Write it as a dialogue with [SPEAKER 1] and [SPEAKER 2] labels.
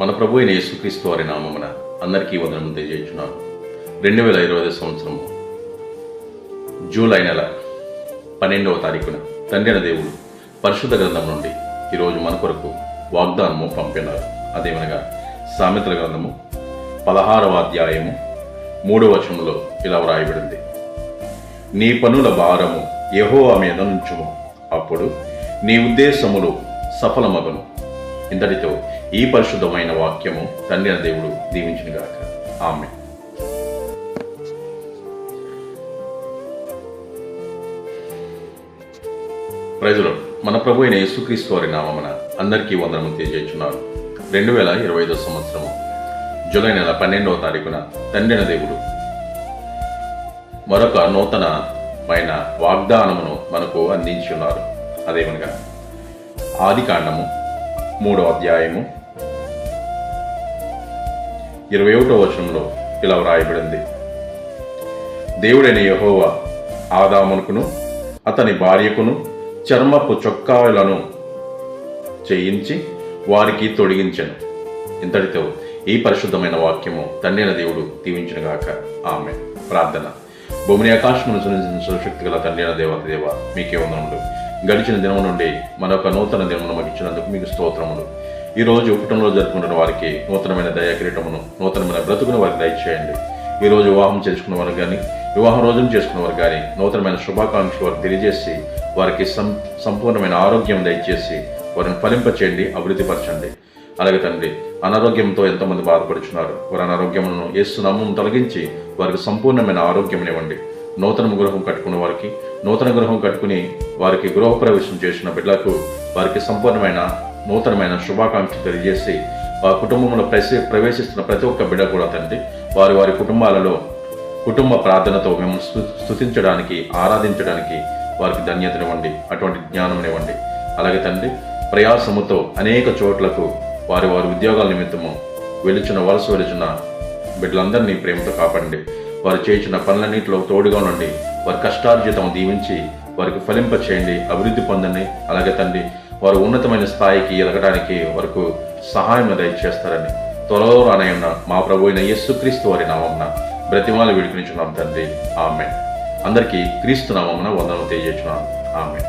[SPEAKER 1] మన ప్రభు అయిన యేసుక్రీస్తు వారి నామమున అందరికీ వందనము తెలియజేస్తున్నాను. రెండు వేల ఇరవై ఐదు సంవత్సరము జూలై నెల పన్నెండవ తారీఖున తండ్రిన దేవుడు పరిశుద్ధ గ్రంథం నుండి ఈరోజు మన కొరకు వాగ్దానము పంపినారు. అదేమనగా సామెతల గ్రంథము పదహారవ అధ్యాయము మూడవ వచనంలో ఇలా వ్రాయబడింది. నీ పనుల భారము ఎహో మీద నుంచుము. అప్పుడు నీ ఉద్దేశములు సఫలమగును. ఇంతటితో ఈ పరిశుద్ధమైన వాక్యము తండ్రి అయిన దేవుడు దీవించినగాక ఆమె ప్రజలు మన ప్రభు అయిన యేసుక్రీస్తు వారి నామమున అందరికీ వందనము తెలియజేస్తున్నారు రెండు వేల ఇరవై ఐదో సంవత్సరము జూలై నెల పన్నెండవ తారీఖున తండ్రిన దేవుడు మరొక నూతనమైన వాగ్దానమును మనకు అందించి ఉన్నారు. అదేమనగా ఆది కాండము మూడో అధ్యాయము. ఇరవై ఒకటో వచనంలో ఇలా వ్రాయబడింది. దేవుడైన యహోవ ఆదామునుకును అతని భార్యకును చర్మపు చొక్కాలను చేయించి వారికి తొడిగించను. ఇంతటితో ఈ పరిశుద్ధమైన వాక్యము తండ్రిన దేవుడు దీవించినగాక ఆమె ప్రార్థన. భూమిని ఆకాశమును సునించిన సురశక్తి గల తండ్రిన దేవత దేవ మీకే వందనములు. గడిచిన దినం నుండి మరొక నూతన దినమును మాకు ఇచ్చినందుకు మీకు స్తోత్రములు. ఈరోజు కుటుంబంలో జరుపుకుంటున్న వారికి నూతనమైన దయా కిరీటమును నూతనమైన బ్రతుకును వారికి దయచేయండి. ఈ రోజు వివాహం చేసుకున్న వారు కానీ వివాహం రోజున చేసుకున్న వారు కానీ నూతనమైన శుభాకాంక్షలు వారికి తెలియజేసి వారికి సం సంపూర్ణమైన ఆరోగ్యం దయచేసి వారిని ఫలింపచేయండి అభివృద్ధిపరచండి. అలాగే తండ్రి అనారోగ్యంతో ఎంతోమంది బాధపడుచున్నారు. వారి అనారోగ్యములను ఏసు నామం తొలగించి వారికి సంపూర్ణమైన ఆరోగ్యం ఇవ్వండి నూతన గృహం కట్టుకున్న వారికి నూతన గృహం కట్టుకుని వారికి గృహప్రవేశం చేసిన బిడ్డలకు వారికి సంపూర్ణమైన నూతనమైన శుభాకాంక్షలు తెలియజేసి వారి కుటుంబంలో ప్రవేశ ప్రవేశిస్తున్న ప్రతి ఒక్క బిడ్డ కూడా తండ్రి వారి వారి కుటుంబాలలో కుటుంబ ప్రార్థనతో మేము స్థుతించడానికి స్తుతించడానికి ఆరాధించడానికి వారికి ధన్యతనివ్వండి అటువంటి జ్ఞానమునివ్వండి అలాగే తండ్రి ప్రయాసముతో అనేక చోట్లకు వారి వారి ఉద్యోగాల నిమిత్తము వెలుచున్న వలస వెలుచున్న బిడ్డలందరినీ ప్రేమతో కాపాడండి. వారు చేయించిన పనులన్నింటిలో తోడుగా ఉండండి. వారి కష్టార్జితం దీవించి వారికి ఫలింప చేయండి అభివృద్ధి పొందండి. అలాగే తండ్రి వారు ఉన్నతమైన స్థాయికి ఎదగడానికి వరకు సహాయం దయచేస్తారని త్వరలో రానయ్యున్న మా ప్రభు అయిన యేసుక్రీస్తు వారి నామమున బ్రతిమాలు విడిపించున్నాం తండ్రి. ఆమె అందరికీ క్రీస్తు నామమున వందనం తెలియజేస్తున్నాను ఆమె